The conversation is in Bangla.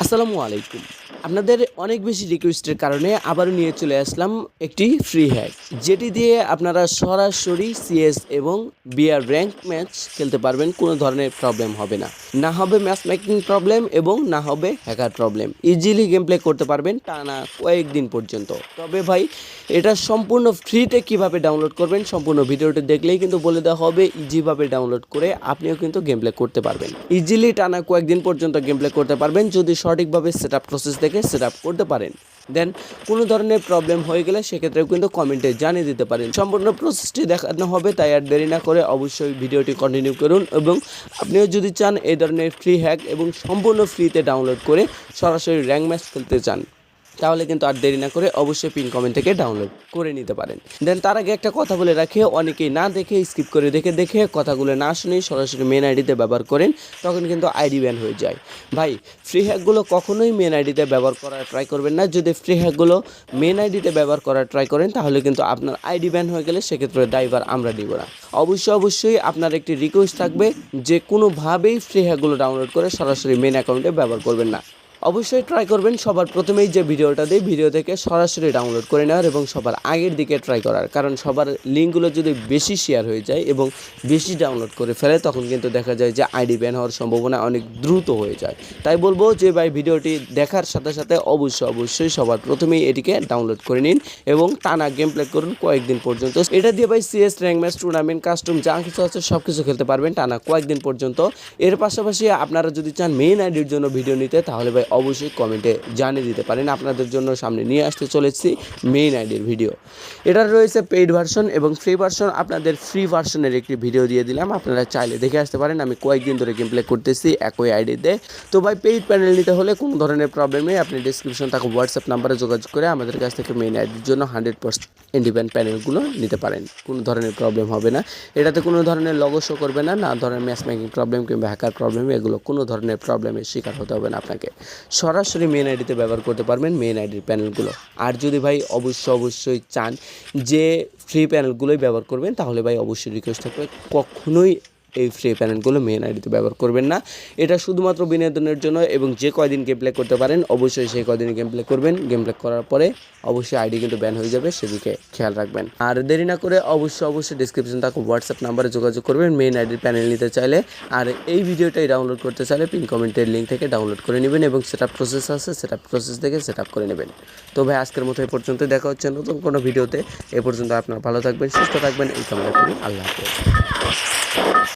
আসসালামু আলাইকুম। আপনাদের অনেক বেশি রিকোয়েস্টের কারণে আবারও নিয়ে চলে আসলাম একটি ফ্রি হ্যাক যেটি দিয়ে আপনারা সরাসরি সিএস এবং বিআর র্যাঙ্ক ম্যাচ খেলতে পারবেন, কোনো ধরনের প্রবলেম হবে না। না হবে ম্যাচ মেকিং প্রবলেম এবং না হবে hacker problem easily game play করতে পারবেন টানা কয়েকদিন পর্যন্ত। তবে ভাই, এটা সম্পূর্ণ ফ্রিতে কীভাবে ডাউনলোড করবেন সম্পূর্ণ ভিডিওটি দেখলেই কিন্তু বলে দেওয়া হবে ইজিভাবে ডাউনলোড করে আপনিও কিন্তু গেম প্লে করতে পারবেন। ইজিলি টানা কয়েকদিন পর্যন্ত গেম প্লে করতে পারবেন, যদি সঠিকভাবে সেট আপ প্রসেস থেকে সেট আপ করতে পারেন। দেন কোনো ধরনের প্রবলেম হয়ে গেলে সেক্ষেত্রেও কিন্তু কমেন্টে জানিয়ে দিতে পারেন। সম্পূর্ণ প্রসেসটি দেখানো হবে, তাই আর দেরি না করে অবশ্যই ভিডিওটি কন্টিনিউ করুন এবং আপনিও যদি চান এই ধরনের ফ্রি হ্যাক এবং সম্পূর্ণ ফ্রিতে ডাউনলোড করে সরাসরি র্যাঙ্ক ম্যাচ খেলতে চান। তাহলে কিন্তু আর দেরি না করে অবশ্যই পিন কমেন্ট থেকে ডাউনলোড করে নিতে পারেন। দেন তার আগে একটা কথা বলে রাখি, অনেকেই না দেখে স্কিপ করে দেখে দেখে কথাগুলো না শুনেই সরাসরি মেন আইডিতে ব্যবহার করেন, তখন কিন্তু আইডি ব্যান হয়ে যায়। ভাই ফ্রি হ্যাকগুলো কখনোই মেন আইডিতে ব্যবহার করার ট্রাই করবেন না। যদি ফ্রি হ্যাকগুলো মেন আইডিতে ব্যবহার করার ট্রাই করেন, তাহলে কিন্তু আপনার আইডি ব্যান হয়ে গেলে সেক্ষেত্রে ড্রাইভার আমরা দিব না। অবশ্যই অবশ্যই আপনার একটি রিকোয়েস্ট থাকবে যে কোনোভাবেই ফ্রি হ্যাকগুলো ডাউনলোড করে সরাসরি মেন অ্যাকাউন্টে ব্যবহার করবেন না। অবশ্যই ট্রাই করবেন। সবার প্রথমেই যে ভিডিওটা দিই, ভিডিও থেকে সরাসরি ডাউনলোড করে নেওয়ার এবং সবার আগের দিকে ট্রাই করার। কারণ সবার লিঙ্কগুলো যদি বেশি শেয়ার হয়ে যায় এবং বেশি ডাউনলোড করে ফেলে, তখন কিন্তু দেখা যায় যে আইডি ব্যান হওয়ার সম্ভাবনা অনেক দ্রুত হয়ে যায়। তাই বলব যে ভাই, ভিডিওটি দেখার সাথে সাথে অবশ্যই অবশ্যই সবার প্রথমেই এটিকে ডাউনলোড করে নিন এবং টানা গেম প্লে করুন কয়েকদিন পর্যন্ত। এটা দিয়ে ভাই CS rank match tournament custom যা কিছু আছে সব কিছু খেলতে পারবেন। টানা কয়েকদিন পর্যন্ত। এর পাশাপাশি আপনারা যদি চান মেইন আইডির জন্য ভিডিও নিতে, তাহলে ভাই অবশ্যই কমেন্টে জানিয়ে দিতে পারেন। আপনাদের জন্য সামনে নিয়ে আসতে চলেছি মেইন আইডির ভিডিও এটার রয়েছে পেইড ভার্সন এবং ফ্রি ভার্সন আপনাদের ফ্রি ভার্সনের একটি ভিডিও দিয়ে দিলাম। আপনারা চাইলে দেখে আসতে পারেন। আমি কয়েকদিন ধরে গেম করতেছি একই আইডিতে। তো ভাই পেইড প্যানেল নিতে হলে কোনো ধরনের প্রবলেম নেই আপনি ডিসক্রিপশন থাকা হোয়াটসঅ্যাপ নাম্বারে যোগাযোগ করে আমাদের কাছ থেকে মেইন আইডির জন্য হান্ড্রেড পার্সেন্ট ইন্ডিপেন্ডেন্ট প্যানেলগুলো নিতে পারেন। কোনো ধরনের প্রবলেম হবে না। এটাতে কোনো ধরনের লগো শো করবে না। না ধরনের ম্যাচ মেকিং প্রবলেম কিংবা হ্যাকার প্রবলেম এগুলো কোনো ধরনের প্রবলেমের শিকার হতে হবে না আপনাকে। সরাসরি মেন আইডিতে ব্যবহার করতে পারবেন মেন আইডির প্যানেলগুলো আর যদি ভাই অবশ্যই অবশ্যই চান যে ফ্রি প্যানেলগুলোই ব্যবহার করবেন, তাহলে ভাই অবশ্যই রিকোয়েস্ট থাকবে। কখনোই এই ফ্রি প্যানেলগুলো মেন আইডিতে ব্যবহার করবেন না। এটা শুধুমাত্র বিনোদনের জন্য এবং যে কয়দিন গেম প্লে করতে পারেন, অবশ্যই সেই কয়দিন গেম প্লে করবেন। গেম প্লে করার পরে অবশ্যই আইডি কিন্তু ব্যান হয়ে যাবে, সেদিকে খেয়াল রাখবেন। আর দেরি না করে অবশ্যই অবশ্যই ডিসক্রিপশন থাকা হোয়াটসঅ্যাপ নাম্বারে যোগাযোগ করবেন মেন আইডির প্যানেল নিতে চাইলে। আর এই ভিডিওটাই ডাউনলোড করতে চাইলে পিন কমেন্টের লিঙ্ক থেকে ডাউনলোড করে নেবেন এবং সেটা প্রসেস আছে সেটা প্রসেস থেকে সেট আপ করে নেবেন। তো ভাই, আজকের মতো এই পর্যন্ত দেখা হচ্ছে নতুন কোনো ভিডিওতে। এ পর্যন্ত আপনারা ভালো থাকবেন, সুস্থ থাকবেন। এই কামনা করি। আল্লাহ হাফেজ।